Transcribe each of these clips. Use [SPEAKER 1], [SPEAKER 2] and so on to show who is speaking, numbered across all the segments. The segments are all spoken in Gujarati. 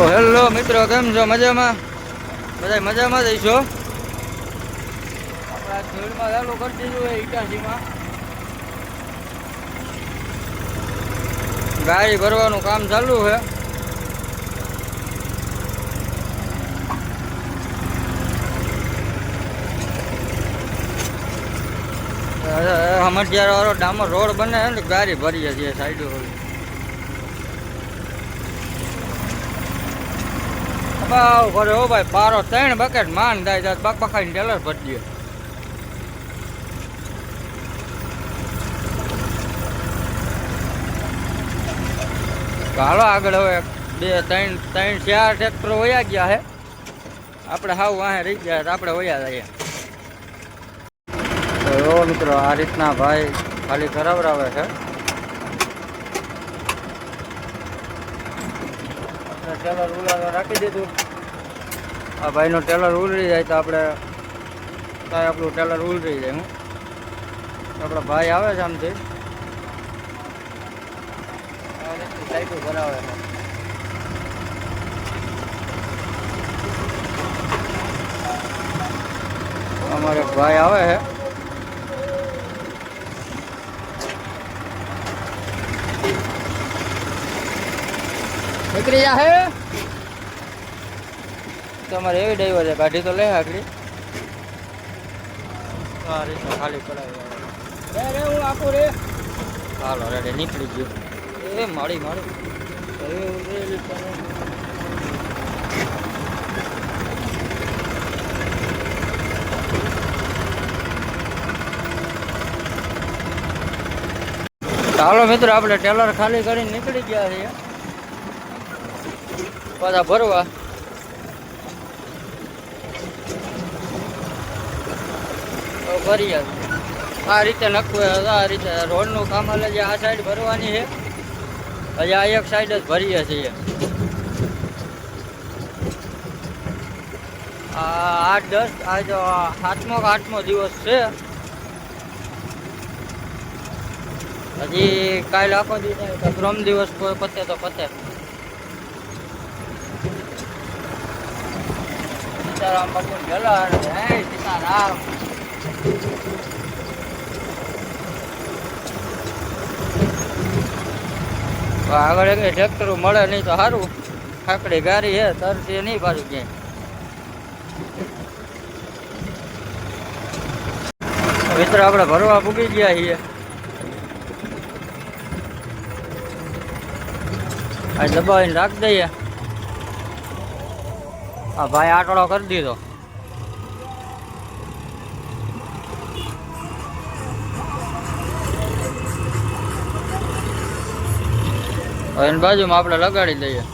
[SPEAKER 1] તો હેલો મિત્રો, કેમ છો? મજામાં? બધા મજામાં જ છો આપણા કરી દીધું હોય ઇટાસીમાં ગાડી ભરવાનું કામ ચાલુ છે. હમણાં વાળો ડામર રોડ બને ગાડી ભરીએ છીએ સાઈડો બાવ કરે હો ભાઈ પારો ત્રણ બકેટ માન થાય જાત બાક બખાઈને ટેલર ભરી દે. હાલો આગળ હવે બે, ત્રણ ત્રણ, ચાર ટ્રેક્ટરો વયા ગયા છે આપણે હાવ વાહે રહી ગયા આપણે વયા જઈએ. તો મિત્રો, આ રીતના ભાઈ ખાલી કરાવરાવે છે. આપણે ટેલર ઉલાવા રાખી દીધું. આ ભાઈનો ટેલર ઉલરી જાય તો આપણે કાંઈ આપણું ટેલર ઉલરી જાય, હું. આપણા ભાઈ આવે છે આમથી. છે. અમારે ભાઈ આવે છે. નીકળી જા હે. તમારે એવી ડ્રાઈવર છે ગાડી તો લે આગળી. ખાલી કરાવી રે હું આપું રે. હાલો રેડે નીકળી ગયો. એ માળી માળી. ચાલો મિત્રો આપણે ટેલર ખાલી કરીને નીકળી ગયા છીએ. પાછા ભરવા. તો ભરીએ. આ રીતે તો આ રીતે રોડનું કામ હાલે જે આ સાઈડ ભરવાની છે. હજી આ એક સાઈડ જ ભરીએ છીએ. આઠ દસ, આ જો સાતમો કે આઠમો દિવસ છે. હજી કાલે આખો દિવસ ત્રણ દિવસ પતે તો પતે. આગળ એક ટ્રેક્ટર મળે નહીં તો સારું ખાકડી ગાડી હે તરતી નહીં પાછું ક્યાંય મિત્ર, આપણે ભરવા પૂગી ગયા છીએ. આ દબાવીને રાખી દઈએ. આ ભાઈ આટડો કરી દીધો. હવે બાજુમાં આપણે લગાડી દઈએ.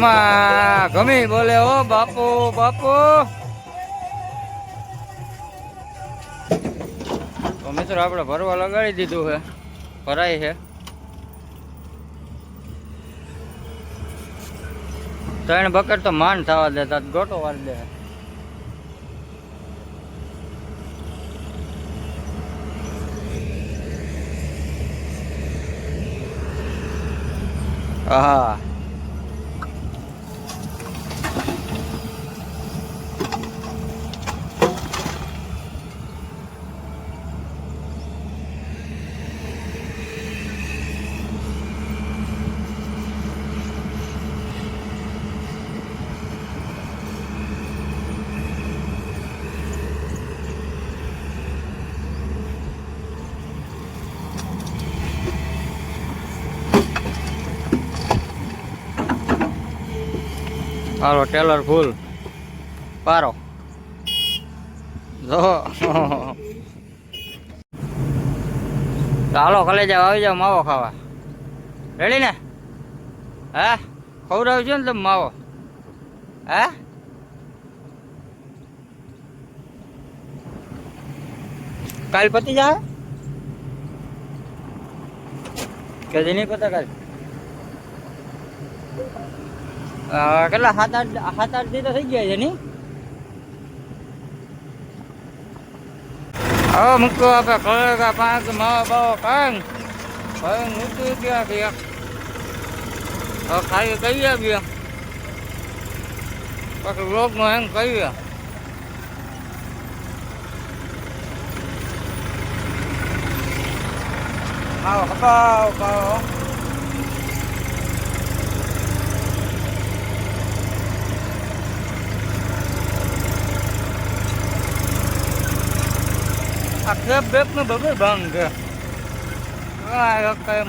[SPEAKER 1] એ ગમા બોલે ઓ બાપુ બાપુ. તો મિત્રો આપણે ભરવા લગાડી દીધું છે. ભરાય છે. ત્રણ બકેટ તો માન થવા દેતા ગોટો વાર દે. હા હાલો ટેલર ફૂલ પારો. જો. ચાલો કલેજા આવી જાવ માવો ખાવા. રેડી ને? હે? ખવડાવજો ને તમે માવો. હે? કાલ પતી જાય કે નહીં પતા કાલ? કેટલા સાત આઠ સાત આઠ દી તો થઈ ગયા છે નહીં હવે મૂકો આપણે કરેગા પાંચ માવા બાવા કાંગ હવે મૂકી ગયા ગયા હવે ખાલી કહી આવ્યા પછી લોગમાં એમ કહીએ આવો કપાવ પાવો આ ખેપ બેપ ને બધું બંધ છે. આ કઈ